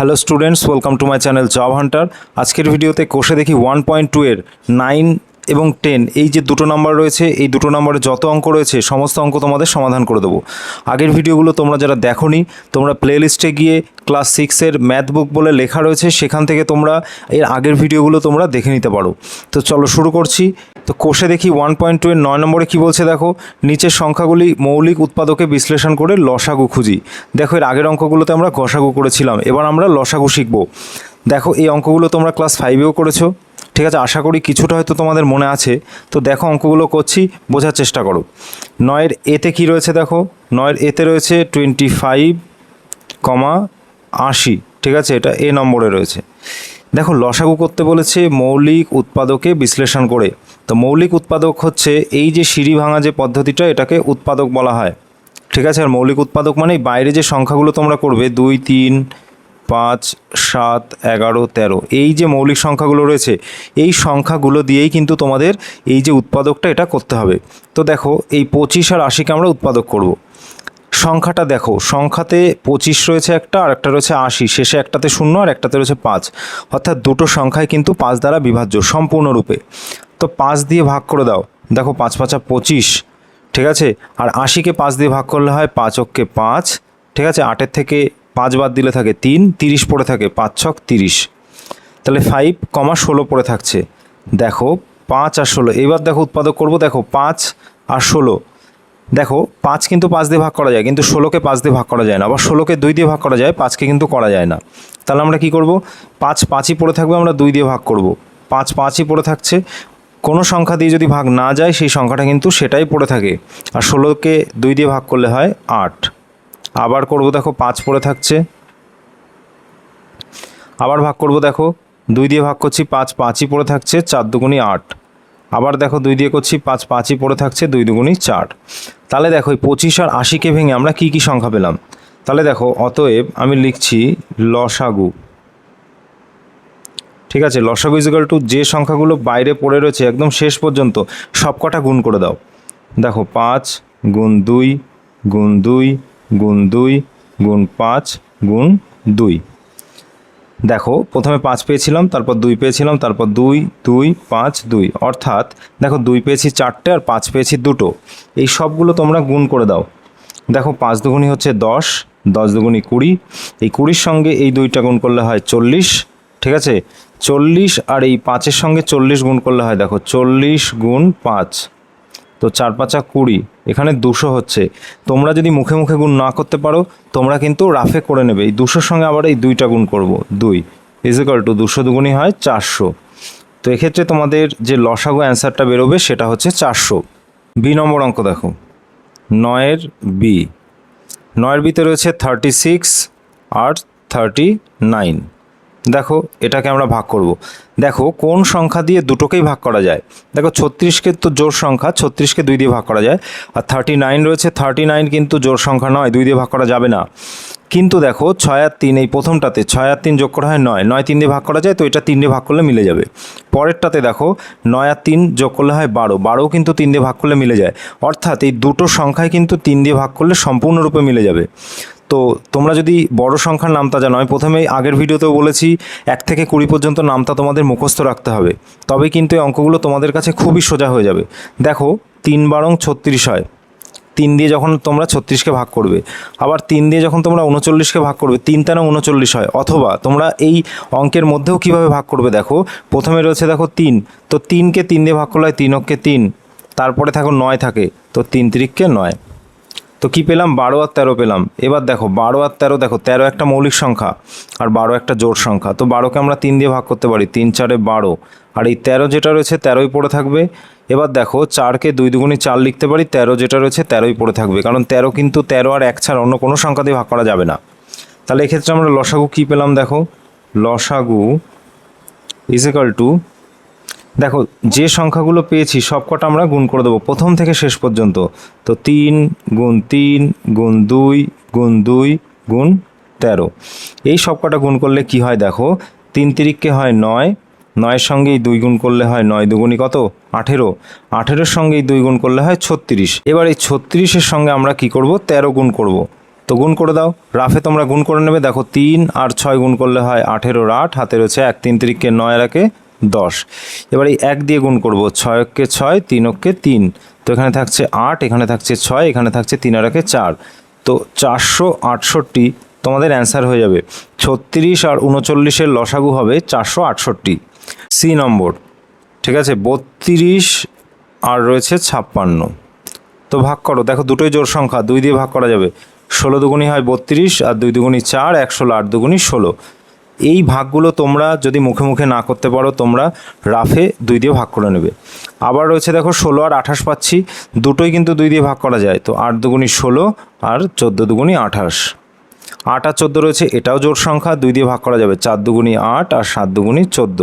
Hello students, welcome to my channel job hunter. আজকের ভিডিওতে কোষে দেখি ওয়ান পয়েন্ট টু এর নাইন এবং টেন এই যে দুটো নাম্বার রয়েছে, এই দুটো নাম্বারে যত অঙ্ক রয়েছে, সমস্ত অঙ্ক তোমাদের সমাধান করে দেবো। আগের ভিডিওগুলো তোমরা যারা দেখোনি, তোমরা প্লে লিস্টে গিয়ে ক্লাস সিক্সের ম্যাথ বুক বলে লেখা রয়েছে, সেখান থেকে তোমরা এর আগের ভিডিওগুলো তোমরা দেখে নিতে পারো। তো চলো শুরু করছি। তো কোষে দেখি ওয়ান পয়েন্ট টু এর নয় নম্বরে কী বলছে দেখো, নিচের সংখ্যাগুলি মৌলিক উৎপাদকে বিশ্লেষণ করে লসাগু খুঁজি। দেখো এর আগের অঙ্কগুলোতে আমরা গসাগু করেছিলাম, এবার আমরা লসাগু শিখব। দেখো এই অঙ্কগুলো তোমরা ক্লাস ফাইভেও করেছ। ঠিক আছে, আশা করি কিছুটা হয়তো তোমাদের মনে আছে। তো দেখো অঙ্কগুলো করছি, বোঝার চেষ্টা করো। নয়ের এতে কি রয়েছে দেখো? নয়ের এতে রয়েছে টোয়েন্টি ফাইভ কমা আশি। ঠিক আছে, এটা এ নম্বরে রয়েছে। দেখো, লসাগু করতে বলেছে মৌলিক উৎপাদকে বিশ্লেষণ করে। তো মৌলিক উৎপাদক হচ্ছে এই যে সিঁড়ি ভাঙা যে পদ্ধতিটা, এটাকে উৎপাদক বলা হয়। ঠিক আছে, আর মৌলিক উৎপাদক মানে বাইরে যে সংখ্যাগুলো তোমরা করবে, দুই, তিন পাঁচ, সাত, এগারো, তেরো। এই যে মৌলিক সংখ্যাগুলো রয়েছে, এই সংখ্যাগুলো দিয়েই কিন্তু তোমাদের এই যে উৎপাদকটা এটা করতে হবে। তো দেখো, এই পঁচিশ আর আশিকে আমরা উৎপাদক করব। সংখ্যাটা দেখো, সংখ্যাতে পঁচিশ রয়েছে একটা, আর একটা রয়েছে আশি। শেষে একটাতে শূন্য, আর একটাতে রয়েছে পাঁচ। অর্থাৎ দুটো সংখ্যায় কিন্তু পাঁচ দ্বারা বিভাজ্য, সম্পূর্ণরূপে। তো পাঁচ দিয়ে ভাগ করে দাও। দেখো, পাঁচ পাঁচা পঁচিশ, ঠিক আছে? আর আশিকে পাঁচ দিয়ে ভাগ করলে হয় পাঁচ অক্ষে পাঁচ, ঠিক আছে? আটের থেকে পাঁচ বাদ দিলে থাকে তিন, তিরিশ পড়ে থাকে পাঁচ ছক তিরিশ। তাহলে ফাইভ কমা ষোলো পড়ে থাকছে। দেখো পাঁচ আর ষোলো, এবার দেখো উৎপাদক করব, দেখো পাঁচ আর ষোলো। দেখো পাঁচ কিন্তু পাঁচ দিয়ে ভাগ করা যায়, কিন্তু ষোলোকে পাঁচ দিয়ে ভাগ করা যায় না, আবার ষোলোকে দুই দিয়ে ভাগ করা যায়, পাঁচকে কিন্তু করা যায় না। তাহলে আমরা কি করব? পাঁচ পাঁচই পড়ে থাকবে, আমরা দুই দিয়ে ভাগ করব। পাঁচ পাঁচই পড়ে থাকছে। কোনো সংখ্যা দিয়ে যদি ভাগ না যায়, সেই সংখ্যাটা কিন্তু সেটাই পড়ে থাকে। আর ষোলোকে দুই দিয়ে ভাগ করলে হয় আট। আবার করব দেখো, পাঁচ পড়ে থাকছে। আবার ভাগ করব দেখো, দুই দিয়ে ভাগ করছি পাঁচ, পাঁচই পড়ে থাকছে, চার দুগুণি আট। আবার দেখো, দুই দিয়ে করছি পাঁচ, পাঁচই পড়ে থাকছে, দুই দুগুণি চার। তাহলে দেখো পঁচিশ আর আশিকে ভেঙে আমরা কি কি সংখ্যা পেলাম? তাহলে দেখো, অতএব আমি লিখছি লসাগু। ঠিক আছে, লসাগু ইজিক্যাল টু যে সংখ্যাগুলো বাইরে পড়ে রয়েছে, একদম শেষ পর্যন্ত, সবকটা গুণ করে দাও। দেখো, পাঁচ গুণ দুই গুণ দুই গুণ দুই গুণ পাঁচ গুণ দুই। দেখো, প্রথমে পাঁচ পেয়েছিলাম, তারপর দুই পেয়েছিলাম, তারপর দুই দুই, পাঁচ, দুই। অর্থাৎ দেখো, দুই পেয়েছি চারটে আর পাঁচ পেয়েছি দুটো। এই সবগুলো তোমরা গুণ করে দাও। দেখো, পাঁচ দুগুণি হচ্ছে দশ দশ দুগুণি কুড়ি। এই কুড়ির সঙ্গে এই দুইটা গুণ করলে হয় চল্লিশ, ঠিক আছে? চল্লিশ আর এই পাঁচের সঙ্গে চল্লিশ গুণ করলে হয়, দেখো, চল্লিশ গুণ পাঁচ। তো চার পাঁচা কুড়ি, এখানে দুশো হচ্ছে। তোমরা যদি মুখে মুখে গুণ না করতে পারো, তোমরা কিন্তু রাফে করে নেবে। এই দুশোর সঙ্গে আবার এই দুইটা গুণ করব, দুই। ইজিক্যাল টু দুশো দুগুণই হয় চারশো। তো এক্ষেত্রে তোমাদের যে লসাগু অ্যান্সারটা বেরোবে, সেটা হচ্ছে চারশো। বি নম্বর অঙ্ক দেখো। নয়ের বি নয়ের বিতে রয়েছে থার্টি সিক্স আর থার্টি নাইন দেখো, এটাকে আমরা ভাগ করব। দেখো, কোন সংখ্যা দিয়ে দুটোকেই ভাগ করা যায়? দেখো, ছত্রিশকে তো জোর সংখ্যা, ছত্রিশকে দুই দিয়ে ভাগ করা যায়। আর থার্টি নাইন রয়েছে থার্টি নাইন কিন্তু জোর সংখ্যা নয়, দুই দিয়ে ভাগ করা যাবে না। কিন্তু দেখো, ছয় আর তিন, এই প্রথমটাতে ছয় আর তিন যোগ করা হয় নয় নয় তিন দিয়ে ভাগ করা যায়, তো এটা তিন দিয়ে ভাগ করলে মিলে যাবে। পরেরটাতে দেখো, নয় আর তিন যোগ করলে হয় বারো, বারোও কিন্তু তিন দিয়ে ভাগ করলে মিলে যায়। অর্থাৎ এই দুটো সংখ্যায় কিন্তু তিন দিয়ে ভাগ করলে সম্পূর্ণরূপে মিলে যাবে। তো তোমরা যদি বড় সংখ্যার নামতা জানো, আমি প্রথমেই আগের ভিডিওতেও বলেছি, এক থেকে কুড়ি পর্যন্ত নামতা তোমাদের মুখস্থ রাখতে হবে। তবে কিন্তু এই অঙ্কগুলো তোমাদের কাছে খুবই সোজা হয়ে যাবে। দেখো, তিন বারং ছত্রিশ হয়। তিন দিয়ে যখন তোমরা ছত্রিশকে ভাগ করবে, আবার তিন দিয়ে যখন তোমরা উনচল্লিশকে ভাগ করবে, তিন তেরো উনচল্লিশ হয়। অথবা তোমরা এই অঙ্কের মধ্যেও কীভাবে ভাগ করবে দেখো, প্রথমে রয়েছে দেখো তিন। তো তিনকে তিন দিয়ে ভাগ করলে হয় তিন অক্ষে তিন। তারপরে থাকো নয় থাকে। তো তিন তিরিককে নয়। তো কি পেলাম? বারো আর তেরো পেলাম। এবার দেখো, বারো আর তেরো দেখো, তেরো একটা মৌলিক সংখ্যা আর বারো একটা জোর সংখ্যা। তো বারোকে আমরা তিন দিয়ে ভাগ করতে পারি, তিন চারে বারো। আর এই তেরো যেটা রয়েছে, তেরোই পড়ে থাকবে। এবার দেখো, চারকে দুই দুগুণি চার লিখতে পারি, তেরো যেটা রয়েছে, তেরোই পড়ে থাকবে। কারণ তেরো কিন্তু তেরো আর এক ছাড়া অন্য কোনো সংখ্যা দিয়ে ভাগ করা যাবে না। তাহলে এক্ষেত্রে আমরা লসাগু কী পেলাম দেখো? লসাগু ইজিক্যাল টু দেখো, যে সংখ্যাগুলো পেয়েছি, সবকটা আমরা গুণ করে দেবো। প্রথম থেকে শেষ পর্যন্ত। তো তিন গুণ তিন গুণ দুই গুণ দুই গুণ তেরো। এই সবকটা গুণ করলে কি হয় দেখো, তিন তিরিককে হয় নয়, নয়ের সঙ্গে এই দুই গুণ করলে হয় নয় দুগুণই কত? আঠেরো। আঠেরোর সঙ্গে এই দুই গুণ করলে হয় ছত্রিশ। এবার এই ছত্রিশের সঙ্গে আমরা কি করব? তেরো গুণ করব। তো গুণ করে দাও। রাফে তোমরা গুণ করে নেবে। দেখো, তিন আর ছয় গুণ করলে হয় আঠেরোর আট, হাতের রয়েছে এক। তিন তিরিককে নয় একে দশ। এবার এই এক দিয়ে গুণ করব, ছয় অক্ষে ছয়, তিন অক্ষে তিন। তো এখানে থাকছে আট, এখানে থাকছে ছয়, এখানে থাকছে তিন আর একে চার। তো চারশো আটষট্টি তোমাদের অ্যান্সার হয়ে যাবে। ছত্রিশ আর উনচল্লিশের লসাগু হবে চারশো আটষট্টি। সি নম্বর, ঠিক আছে, বত্রিশ আর রয়েছে ছাপ্পান্ন। তো ভাগ করো, দেখো দুটোই জোর সংখ্যা, দুই দিয়ে ভাগ করা যাবে। ষোলো দুগুণি হয় বত্রিশ আর দুই দুগুণি চার এক ষোলো আট দুগুণি ষোলো। এই ভাগগুলো তোমরা যদি মুখে মুখে না করতে পারো, তোমরা রাফে দুই দিয়ে ভাগ করে নেবে। আবার রয়েছে দেখো, ষোলো আর আঠাশ পাচ্ছি। দুটোই কিন্তু দুই দিয়ে ভাগ করা যায়। তো আট দুগুণি ষোলো আর চোদ্দ দুগুণি আঠাশ। আট আর চোদ্দ রয়েছে, এটাও জোর সংখ্যা, দুই দিয়ে ভাগ করা যাবে। চার দুগুণি আট আর সাত দুগুণি চোদ্দ।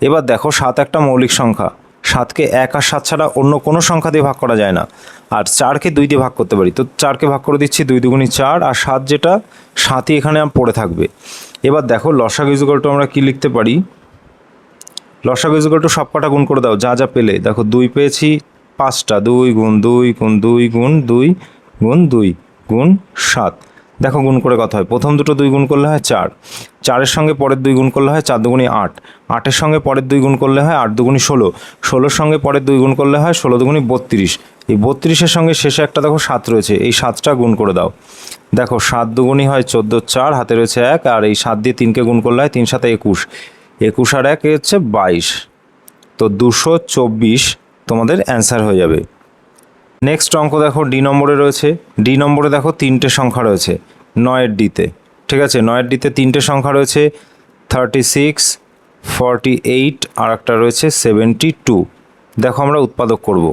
এবার দেখো, সাত একটা মৌলিক সংখ্যা। সাতকে এক আর সাত ছাড়া অন্য কোনো সংখ্যা দিয়ে ভাগ করা যায় না। আর চারকে দুই দিয়ে ভাগ করতে পারি। তো চারকে ভাগ করে দিচ্ছি দুই দুগুণি চার, আর সাত যেটা, সাতই এখানে পড়ে থাকবে। এবার দেখো লসাগু টু আমরা কি লিখতে পারি? লসাগু ইজুগলটু সব কটা গুণ করে দাও, যা যা পেলে। দেখো দুই পেয়েছি, পাঁচটা, দুই গুণ দুই গুণ দুই গুণ দুই গুণ দুই, গুণ সাত। দেখো গুণ করে কথা হয়। প্রথম দুটো দুই গুণ করলে হয় চার। চারের সঙ্গে পরের দুই গুণ করলে হয় চার দুগুণি আট। আটের সঙ্গে পরের দুই গুণ করলে হয় আট দুগুণি ষোলো। ষোলোর সঙ্গে পরের দুই গুণ করলে হয় ষোলো দুগুণি বত্রিশ। এই বত্রিশের সঙ্গে শেষে একটা দেখো সাত রয়েছে। এই সাতটা গুণ করে দাও। দেখো সাত দুগুণি হয় চোদ্দ চার, হাতে রয়েছে এক, আর এই সাত দিয়ে তিনকে গুণ করলে হয় তিন সাথে একুশ। একুশ আর এক হচ্ছে বাইশ। তো দুশো চব্বিশ তোমাদের অ্যান্সার হয়ে যাবে। নেক্সট অঙ্ক দেখো ডি নম্বরে রয়েছে। ডি নম্বরে দেখো তিনটে সংখ্যা রয়েছে, নয়ের ডিতে ঠিক আছে? নয়ের ডিতে তিনটে সংখ্যা রয়েছে থার্টি সিক্স ফর্টি এইট আর একটা রয়েছে সেভেন্টি টু দেখো আমরা উৎপাদক করব।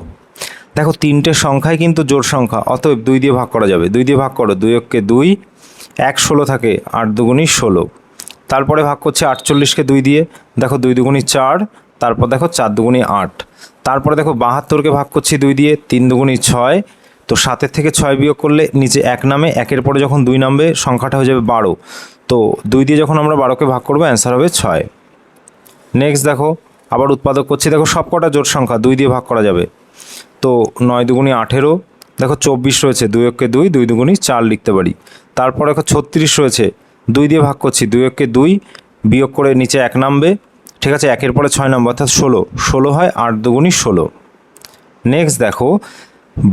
দেখো, তিনটে সংখ্যাই কিন্তু জোর সংখ্যা, অতএব দুই দিয়ে ভাগ করা যাবে। দুই দিয়ে ভাগ করো, দুই অক্ষে দুই, এক ষোলো থাকে, আট দুগুণি ষোলো। তারপরে ভাগ করছে আটচল্লিশকে দুই দিয়ে, দেখো দুই দুগুণি চার, তারপর দেখো চার দুগুণি আট। তারপরে দেখো বাহাত্তরকে ভাগ করছি দুই দিয়ে, তিন দুগুণি ছয়। তো সাতের থেকে ছয় বিয়োগ করলে নিচে এক নামে, একের পরে যখন দুই নামবে, সংখ্যাটা হয়ে যাবে বারো। তো দুই দিয়ে যখন আমরা বারোকে ভাগ করব, অ্যান্সার হবে ছয়। নেক্সট দেখো, আবার উৎপাদক করছি, দেখো সব কটা জোট সংখ্যা দুই দিয়ে ভাগ করা যাবে। তো নয় দুগুণি আঠেরো, দেখো চব্বিশ রয়েছে, দুই এককে দুই দুই দুগুণি চার লিখতে পারি। তারপর দেখো ছত্রিশ রয়েছে, দুই দিয়ে ভাগ করছি, দুই এককে দুই, বিয়োগ করে নিচে এক নামবে ঠিক আছে, একের পরে ছয় নম্বর, অর্থাৎ ষোলো। ষোলো হয় আট দুগুণি ষোলো। নেক্সট দেখো,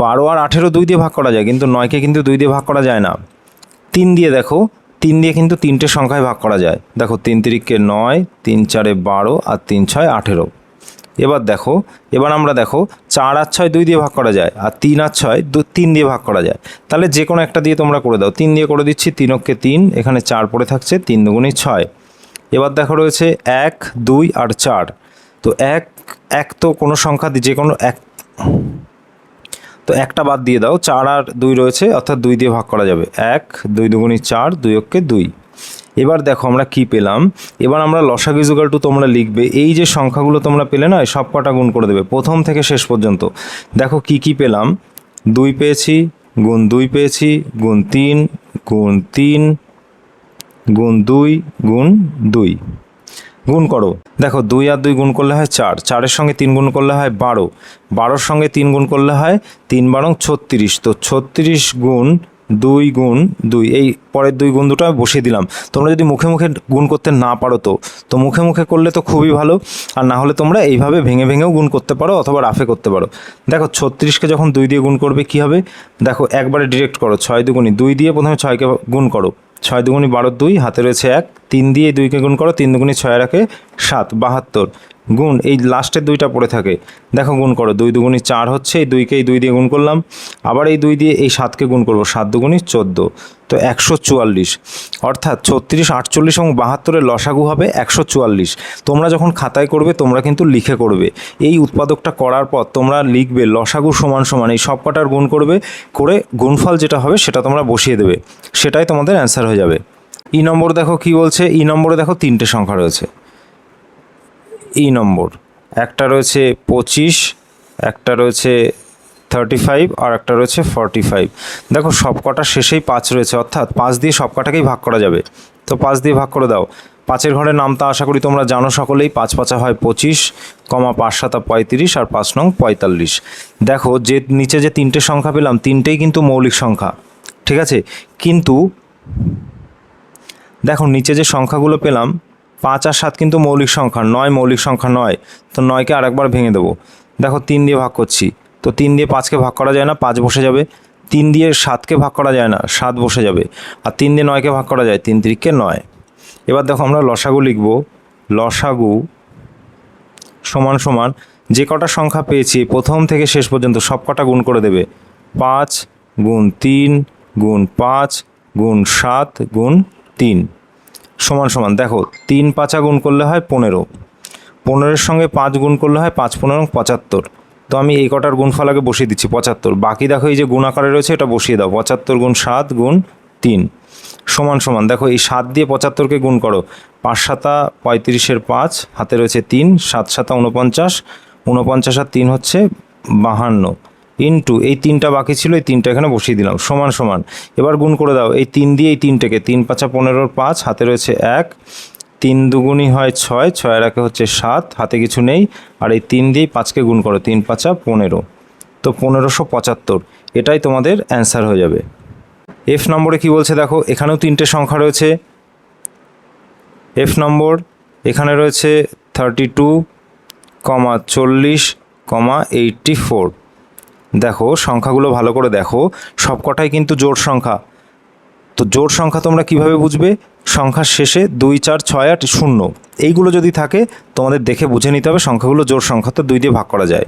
বারো আর আঠেরো দুই দিয়ে ভাগ করা যায়, কিন্তু নয়কে কিন্তু দুই দিয়ে ভাগ করা যায় না। তিন দিয়ে দেখো, তিন দিয়ে কিন্তু তিনটে সংখ্যায় ভাগ করা যায়। দেখো, তিন তিরিককে নয়, তিন চারে বারো আর তিন ছয় আঠেরো। এবার দেখো, এবার আমরা দেখো, চার আর ছয় দুই দিয়ে ভাগ করা যায়, আর তিন আর ছয় দু, তিন দিয়ে ভাগ করা যায়। তাহলে যে কোনো একটা দিয়ে তোমরা করে দাও। তিন দিয়ে করে দিচ্ছি, তিনককে তিন, এখানে চার পড়ে থাকছে, তিন দুগুণি ছয়। এবার দেখো রয়েছে এক, দুই আর চার। তো এক এক তো কোনো সংখ্যা যে কোনো এক তো একটা বাদ দিয়ে দাও, চার আর দুই রয়েছে, অর্থাৎ দুই দিয়ে ভাগ করা যাবে। এক, দুই দুগুণি চার, দুই অক্ষে দুই। এবার দেখো আমরা কি পেলাম? এবার আমরা লসাগু ইজুগাল টু তোমরা লিখবে, এই যে সংখ্যাগুলো তোমরা পেলে না, সব কটা গুণ করে দেবে, প্রথম থেকে শেষ পর্যন্ত। দেখো কি কি পেলাম? দুই পেয়েছি, গুণ দুই পেয়েছি, গুণ তিন গুণ তিন গুণ দুই গুণ দুই। গুণ করো। দেখো, দুই আর দুই গুণ করলে হয় চার। চারের সঙ্গে তিন গুণ করলে হয় বারো। বারোর সঙ্গে তিন গুণ করলে হয় তিন বারং ছত্রিশ। তো ছত্রিশ গুণ দুই গুণ দুই। এই পরের দুই গুণ দুটো আমি বসিয়ে দিলাম। তোমরা যদি মুখে মুখে গুণ করতে না পারো তো তো মুখে মুখে করলে তো খুবই ভালো। আর না হলে তোমরা এইভাবে ভেঙে ভেঙেও গুণ করতে পারো অথবা রাফে করতে পারো। দেখো, ছত্রিশকে যখন দুই দিয়ে গুণ করবে কি হবে? দেখো, একবারে ডিরেক্ট করো, ছয় দুগুণি দুই দিয়ে প্রথমে ছয়কে গুণ করো। ছয় দুগুণি বারো দুই হাতে রয়েছে এক। তিন দিয়ে দুইকে গুণ করো, তিন দুগুণি ছয় রাখে সাত, বাহাত্তর। গুণ, এই লাস্টের দুইটা পড়ে থাকে। দেখো গুণ করো, দুই দুগুণি চার হচ্ছে, এই দুইকে এই দুই দিয়ে গুণ করলাম। আবার এই দুই দিয়ে এই সাতকে গুণ করব, সাত দুগুণি চোদ্দ। তো একশো চুয়াল্লিশ। অর্থাৎ ছত্রিশ, আটচল্লিশ এবং বাহাত্তরের লসাগু হবে একশো চুয়াল্লিশ। তোমরা যখন খাতায় করবে, তোমরা কিন্তু লিখে করবে। এই উৎপাদকটা করার পর তোমরা লিখবে লসাগু সমান সমান, এই সব কটার গুণ করবে, করে গুণফল যেটা হবে সেটা তোমরা বসিয়ে দেবে। সেটাই তোমাদের অ্যান্সার হয়ে যাবে। ই নম্বর দেখো কি বলছে? ই নম্বরে দেখো তিনটে সংখ্যা রয়েছে। ই নম্বর, একটা রয়েছে পঁচিশ, একটা রয়েছে থার্টি ফাইভ আর একটা রয়েছে ফর্টি ফাইভ দেখো সব কটার শেষেই পাঁচ রয়েছে, অর্থাৎ পাঁচ দিয়ে সব কটাকেই ভাগ করা যাবে। তো পাঁচ দিয়ে ভাগ করে দাও। পাঁচের ঘরের নামটা আশা করি তোমরা জানো সকলেই। পাঁচ পাঁচা হয় পঁচিশ, কমা পাঁচ সাতা পঁয়ত্রিশ আর পাঁচ নং পঁয়তাল্লিশ। দেখো যে নিচে যে তিনটে সংখ্যা পেলাম, তিনটেই কিন্তু মৌলিক সংখ্যা। ঠিক আছে? কিন্তু দেখো, নিচে যে সংখ্যাগুলো পেলাম, পাঁচ আর সাত কিন্তু মৌলিক সংখ্যা, নয় মৌলিক সংখ্যা নয়, তো নয়কে আরেকবার ভেঙে দেবো। দেখো, তিন দিয়ে ভাগ করছি, তো তিন দিয়ে পাঁচকে ভাগ করা যায় না, পাঁচ বসে যাবে। তিন দিয়ে সাতকে ভাগ করা যায় না, সাত বসে যাবে, আর তিন দিয়ে নয়কে ভাগ করা যায়, তিন তিরিককে নয়। এবার দেখো, আমরা লসাগু লিখব, লসাগু সমান সমান, যে কটা সংখ্যা পেয়েছি, প্রথম থেকে শেষ পর্যন্ত সব কটা গুণ করে দেবে, পাঁচ গুণ তিন গুণ পাঁচ গুণ সাত গুণ তিন। সমান সমান, দেখো, তিন পাঁচা গুণ করলে হয় পনেরো। পনেরোর সঙ্গে পাঁচ গুণ করলে হয় পাঁচ পনেরো পঁচাত্তর। তো আমি এই কটার গুণফল আগে বসিয়ে দিচ্ছি, পঁচাত্তর। বাকি দেখো এই যে গুণ আকারে রয়েছে, এটা বসিয়ে দাও, পঁচাত্তর গুণ সাত গুণ তিন। সমান সমান, দেখো এই সাত দিয়ে পঁচাত্তরকে গুণ করো। পাঁচ সাতা পঁয়ত্রিশের পাঁচ, হাতে রয়েছে তিন, সাত সাতা উনপঞ্চাশ উনপঞ্চাশ আর তিন হচ্ছে বাহান্ন। ইন্টু, এই তিনটা বাকি ছিল, এই তিনটা এখানে বসিয়ে দিলাম, সমান সমান। এবার গুণ করে দাও, এই তিন দিয়ে এই তিনটাকে, তিন পাঁচা পনেরোর পাঁচ, হাতে রয়েছে এক, তিন দুগুণই হয় ছয়, ছয়ের একে হচ্ছে সাত, হাতে কিছু নেই, আর এই তিন দিয়েই পাঁচকে গুণ করো, তিন পাঁচা পনেরো। তো পনেরোশো পঁচাত্তর, এটাই তোমাদের অ্যান্সার হয়ে যাবে। এফ নম্বরে কি বলছে দেখো, এখানেও তিনটে সংখ্যা রয়েছে। এফ নম্বর, এখানে রয়েছে থার্টি টু কমা চল্লিশ কমা এইটটি ফোর দেখো, সংখ্যাগুলো ভালো করে দেখো। সবকটাই কিন্তু জোড় সংখ্যা। তো জোড় সংখ্যা তোমরা কীভাবে বুঝবে? সংখ্যার শেষে দুই, চার, ছয়, আট, শূন্য। এইগুলো যদি থাকে, তোমাদের দেখে বুঝে নিতে হবে সংখ্যাগুলো জোড় সংখ্যা তো দুই দিয়ে ভাগ করা যায়।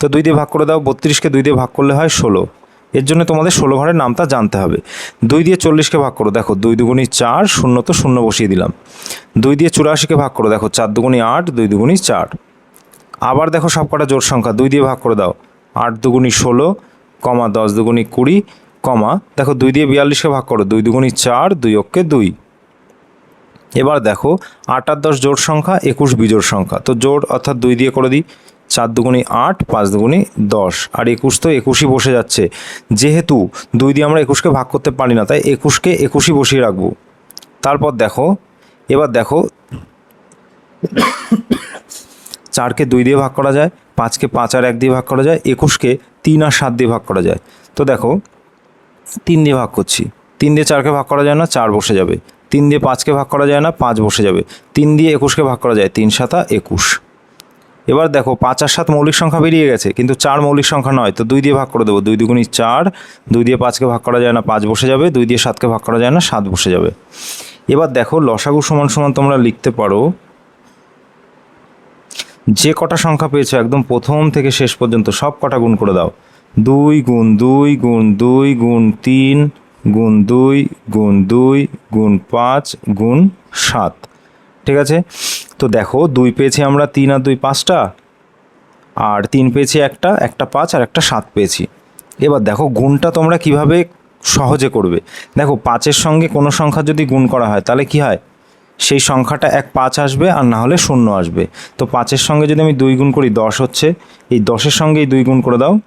তো দুই দিয়ে ভাগ করে দাও, বত্রিশকে দুই দিয়ে ভাগ করলে হয় ষোলো। এর জন্য তোমাদের ষোলো ঘরের নামটা জানতে হবে। দুই দিয়ে চল্লিশকে ভাগ করো। দেখো, দুই দুগুণি চার, শূন্য তো শূন্য বসিয়ে দিলাম। দুই দিয়ে চুরাশিকে ভাগ করো। দেখো, চার দুগুণি আট, দুই দুগুণি চার। আবার দেখো সব কটা জোড় সংখ্যা। দুই দিয়ে ভাগ করে দাও। আট দুগুণি ষোলো, কমা দশ দুগুণি কুড়ি, কমা, দেখো দুই দিয়ে বিয়াল্লিশকে ভাগ করো, দুই দুগুণি চার, দুই অক্ষে দুই। এবার দেখো, আট আর দশ জোড় সংখ্যা, একুশ বিজোড় সংখ্যা। তো জোড় অর্থাৎ দুই দিয়ে করে দিই, চার দুগুণি আট, পাঁচ দুগুণি দশ। আর একুশ তো একুশই বসে যাচ্ছে। যেহেতু দুই দিয়ে আমরা একুশকে ভাগ করতে পারি না, তাই একুশকে একুশই বসিয়ে রাখব। তারপর দেখো, এবার দেখো চারকে দুই দিয়ে ভাগ করা যায়, পাঁচকে পাঁচ আর এক দিয়ে ভাগ করা যায়, একুশকে তিন আর সাত দিয়ে ভাগ করা যায়। তো দেখো, তিন দিয়ে ভাগ করছি। তিন দিয়ে চারকে ভাগ করা যায় না, চার বসে যাবে। তিন দিয়ে পাঁচকে ভাগ করা যায় না, পাঁচ বসে যাবে। তিন দিয়ে একুশকে ভাগ করা যায়, তিন সাতা একুশ। এবার দেখো, পাঁচ আর সাত মৌলিক সংখ্যা বেরিয়ে গেছে, কিন্তু চার মৌলিক সংখ্যা নয়, তো দুই দিয়ে ভাগ করে দেবো, দুই দুগুণি চার, দুই দিয়ে পাঁচকে ভাগ করা যায় না, পাঁচ বসে যাবে, দুই দিয়ে সাতকে ভাগ করা যায় না, সাত বসে যাবে। এবার দেখো, লসাগু সমান সমান তোমরা লিখতে পারো যে কটা সংখ্যা পেয়েছ একদম প্রথম থেকে শেষ পর্যন্ত সব কটা গুণ করে দাও। দুই গুণ দুই গুণ দুই গুণ তিন গুণ দুই গুণ দুই গুণ পাঁচ গুণ সাত। ঠিক আছে? তো দেখো, দুই পেয়েছি আমরা তিন আর দুই পাঁচটা, আর তিন পেয়েছি একটা একটা পাঁচ আর একটা সাত পেয়েছি। এবার দেখো, গুণটা তোমরা কীভাবে সহজে করবে? দেখো, পাঁচের সঙ্গে কোনো সংখ্যা যদি গুণ করা হয়, তাহলে কি হয়? সেই সংখ্যাটা এক পাঁচ আসবে আর না হলে শূন্য আসবে। তো পাঁচের সঙ্গে যদি আমি দুই গুণ করি দশ হচ্ছে, এই দশের সঙ্গে এই দুই গুণ করে দাও।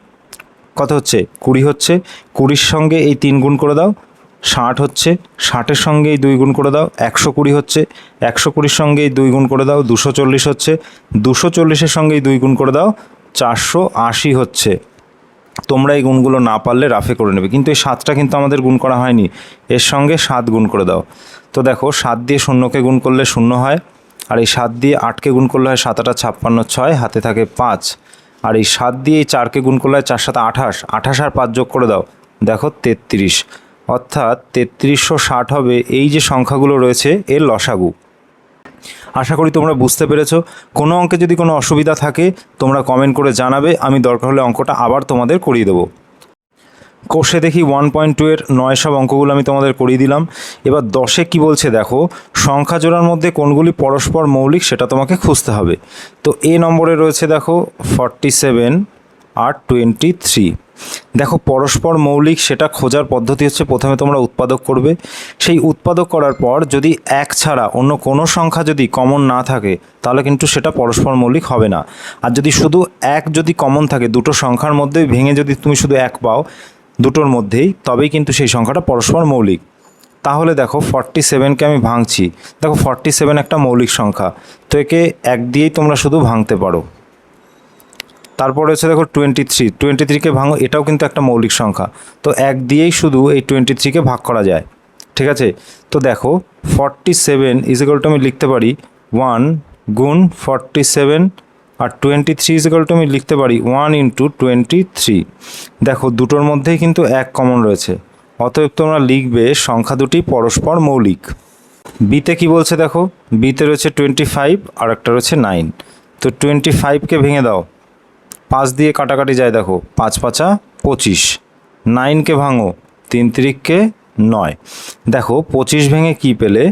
কত হচ্ছে? কুড়ি হচ্ছে। কুড়ির সঙ্গে এই তিন গুণ করে দাও। ষাট হচ্ছে। ষাটের সঙ্গে এই দুই গুণ করে দাও। একশো কুড়ি হচ্ছে। একশো কুড়ির সঙ্গে এই দুই গুণ করে দাও। দুশো চল্লিশ হচ্ছে। দুশো চল্লিশের সঙ্গে এই দুই গুণ করে দাও। চারশো আশি হচ্ছে। তোমরা এই গুণগুলো না পারলে রাফে করে নেবে। কিন্তু এই সাতটা কিন্তু আমাদের গুণ করা হয়নি। এর সঙ্গে সাত গুণ করে দাও। তো দেখো, সাত দিয়ে শূন্যকে গুণ করলে শূন্য হয়, আর এই সাত দিয়ে আটকে গুণ করলে হয় সাত আটা ছাপ্পান্ন ছয়, হাতে থাকে পাঁচ। আর এই সাত দিয়ে এই চারকে গুণ করলে হয় চার সাত আঠাশ আঠাশ আর পাঁচ যোগ করে দাও, দেখো তেত্রিশ। অর্থাৎ তেত্রিশশো ষাট হবে এই যে সংখ্যাগুলো রয়েছে এর লসাগু। আশা করি তোমরা বুঝতে পেরেছ। কোনো অঙ্কে যদি কোনো অসুবিধা থাকে, তোমরা কমেন্ট করে জানাবে, আমি দরকার হলে অঙ্কটা আবার তোমাদের করিয়ে দেবো। কোষে দেখি ওয়ান পয়েন্ট টু এর নয় সব অঙ্কগুলো আমি তোমাদের করিয়ে দিলাম। এবার দশে কি বলছে দেখো, সংখ্যা জোড়ার মধ্যে কোনগুলি পরস্পর মৌলিক সেটা তোমাকে খুঁজতে হবে। তো এ নম্বরে রয়েছে দেখো ফর্টি সেভেন আর টোয়েন্টি থ্রি দেখো, পরস্পর মৌলিক সেটা খোঁজার পদ্ধতি হচ্ছে প্রথমে তোমরা উৎপাদক করবে। সেই উৎপাদক করার পর যদি এক ছাড়া অন্য কোনো সংখ্যা যদি কমন না থাকে, তাহলে কিন্তু সেটা পরস্পর মৌলিক হবে না। আর যদি শুধু এক যদি কমন থাকে, দুটো সংখ্যার মধ্যে ভেঙে যদি তুমি শুধু এক পাও দুটোর মধ্যেই, তবেই কিন্তু সেই সংখ্যাটা পরস্পর মৌলিক। তাহলে দেখো ফর্টি সেভেনকে আমি ভাঙছি। দেখো ফর্টি সেভেন একটা মৌলিক সংখ্যা। তো একে এক দিয়েই তোমরা শুধু ভাঙতে পারো। তারপরে হচ্ছে দেখো টোয়েন্টি থ্রি টোয়েন্টি থ্রিকে ভাঙো, এটাও কিন্তু একটা মৌলিক সংখ্যা। তো এক দিয়েই শুধু এই টোয়েন্টি থ্রিকে ভাগ করা যায়। ঠিক আছে? তো দেখো ফর্টি সেভেন ইজিকাল টু আমি লিখতে পারি ওয়ান গুণ forty seven R twenty three is equal to আমি লিখতে পারি ওয়ান ইন্টু টোয়েন্টি থ্রি দেখো, দুটোর মধ্যেই কিন্তু এক কমন রয়েছে। অতএব তোমরা লিখবে সংখ্যা দুটি পরস্পর মৌলিক। বিতে কি বলছে দেখো? বিতে রয়েছে টোয়েন্টি ফাইভ আর একটা রয়েছে নাইন তো টোয়েন্টি ফাইভকে ভেঙে দাও। পাঁচ দিয়ে কাটাকাটি যায় দেখো, পাঁচ পাঁচা পঁচিশ। নাইনকে ভাঙো, তিন তিরিককে নয়। দেখো, পঁচিশ ভেঙে কি পেলে?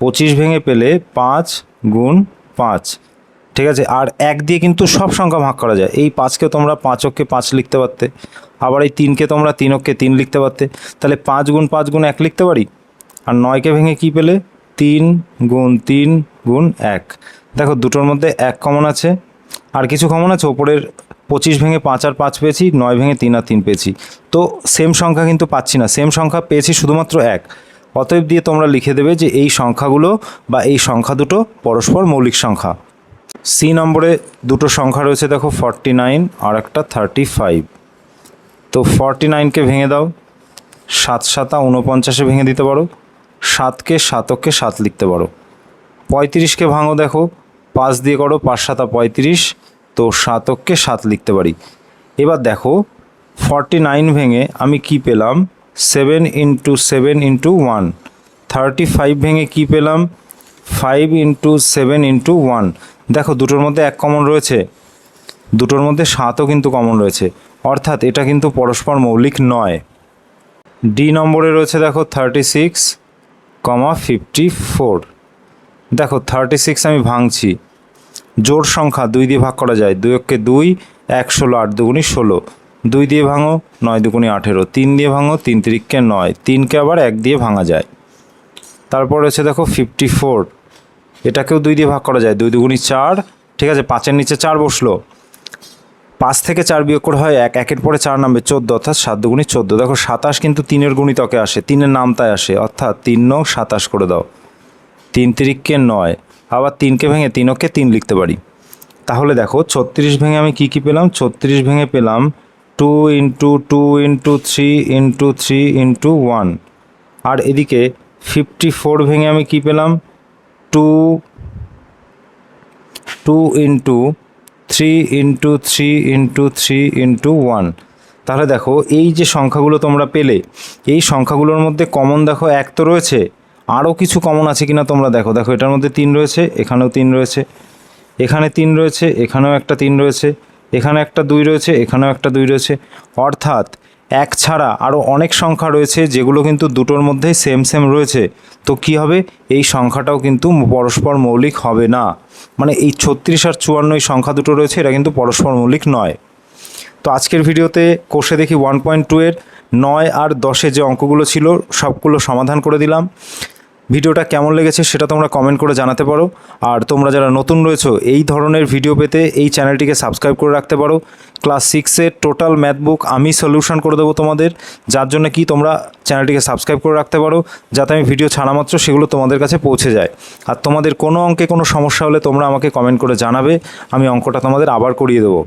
পঁচিশ ভেঙে পেলে পাঁচ গুণ পাঁচ। ঠিক আছে? আর এক দিয়ে কিন্তু সব সংখ্যা ভাগ করা যায়। এই পাঁচকে তোমরা পাঁচককে পাঁচ লিখতে পারতে। আবার এই তিনকে তোমরা তিনককে তিন লিখতে পারতে। তাহলে পাঁচ গুণ পাঁচ গুণ এক লিখতে পারি? আর নয়কে ভেঙে কি পেলে? তিন গুণ তিন গুণ এক। দেখো, দুটোর মধ্যে এক কমন আছে। আর কিছু কমন আছে? ওপরের পঁচিশ ভেঙে পাঁচ আর পাঁচ পেয়েছি, নয় ভেঙে তিন আর তিন পেয়েছি। তো সেম সংখ্যা কিন্তু পাচ্ছি না। সেম সংখ্যা পেয়েছি শুধুমাত্র এক। অতএব দিয়ে তোমরা লিখে দেবে যে এই সংখ্যাগুলো বা এই সংখ্যা দুটো পরস্পর মৌলিক সংখ্যা। সি নম্বরে দুটো সংখ্যা রয়েছে, দেখো ফর্টি নাইন আর একটা থার্টি ফাইভ। তো ফর্টি নাইনকে ভেঙে দাও, সাত সাতা উনপঞ্চাশে ভেঙে দিতে পারো, সাতকে সাতককে সাত লিখতে পারো। পঁয়ত্রিশকে ভাঙো, দেখো, পাঁচ দিয়ে করো, পাঁচ সাতা পঁয়ত্রিশ, তো সাতককে সাত লিখতে পারি। এবার দেখো, ফর্টি নাইন ভেঙে আমি কি পেলাম? Seven into seven into one. Thirty five ভেঙে কি পেলাম? Five into seven into one. দেখো, দুটোর মধ্যে এক কমন রয়েছে, দুটোর মধ্যে সাতও কিন্তু কমন রয়েছে। অর্থাৎ এটা কিন্তু পরস্পর মৌলিক নয়। ডি নম্বরে রয়েছে দেখো thirty six comma fifty four দেখো থার্টি সিক্স আমি ভাঙছি। জোর সংখ্যা দুই দিয়ে ভাগ করা যায়, দুই অক্ষে দুই, এক ষোলো, আট দুগুনি ষোলো। দুই দিয়ে ভাঙো, নয় দুগুনি আঠেরো। তিন দিয়ে ভাঙো, তিন তিরিককে নয়। তিনকে আবার এক দিয়ে ভাঙা যায়। তারপর রয়েছে দেখো ফিফটি ফোর এটাকেও দুই দিয়ে ভাগ করা যায়, দুই দুগুনি চার, ঠিক আছে, পাঁচের নিচে চার বসল। পাঁচ থেকে চার বিয়োগ করে হয় এক, একের পরে চার নামবে চোদ্দ, অর্থাৎ সাত দুগুণি চোদ্দ। দেখো, সাতাশ কিন্তু তিনের গুণিতকে আসে, তিনের নামতায় আসে, অর্থাৎ তিন নং সাতাশ করে দাও। তিন তিরিককে নয়, আবার তিনকে ভেঙে তিনকে তিন লিখতে পারি। তাহলে দেখো, ছত্রিশ ভেঙে আমি কি কি পেলাম? ছত্রিশ ভেঙে পেলাম two into two into three into three into one. আর এদিকে ফিফটি ফোর ভেঙে আমি কি পেলাম? Two two into three into three into three into one তাহলে দেখো, এই যে সংখ্যাগুলো তোমরা পেলে, এই সংখ্যাগুলোর মধ্যে কমন দেখো এক তো রয়েছে, আরও কিছু কমন আছে কিনা তোমরা দেখো। দেখো, এটার মধ্যে তিন রয়েছে, এখানেও তিন রয়েছে, এখানে তিন রয়েছে, এখানেও একটা তিন রয়েছে, এখানে একটা দুই রয়েছে, এখানেও একটা দুই রয়েছে। অর্থাৎ এক ছাড়া আরও অনেক সংখ্যা রয়েছে যেগুলো কিন্তু দুটোর মধ্যেই সেম সেম রয়েছে। তো কি হবে? এই সংখ্যাটাও কিন্তু পরস্পর মৌলিক হবে না। মানে এই ছত্রিশ আর চুয়ান্ন এই সংখ্যা দুটো রয়েছে, এটা কিন্তু পরস্পর মৌলিক নয়। তো আজকের ভিডিওতে কোষে দেখি ওয়ান পয়েন্ট টু এর নয় আর দশে যে অঙ্কগুলো ছিল, সবগুলো সমাধান করে দিলাম। ভিডিওটা কেমন লেগেছে সেটা তোমরা কমেন্ট করে জানাতে পারো। আর তোমরা যারা নতুন রয়েছো, এই ধরনের ভিডিও পেতে এই চ্যানেলটিকে সাবস্ক্রাইব করে রাখতে পারো। ক্লাস সিক্সের টোটাল ম্যাথ বুক আমি সলিউশন করে দেবো তোমাদের। যার জন্য কি তোমরা চ্যানেলটিকে সাবস্ক্রাইব করে রাখতে পারো, যাতে আমি ভিডিও ছাড়া মাত্র সেগুলো তোমাদের কাছে পৌঁছে যায়। আর তোমাদের কোনো অঙ্কে কোনো সমস্যা হলে তোমরা আমাকে কমেন্ট করে জানাবে। আমি অঙ্কটা তোমাদের আবার করিয়ে দেবো।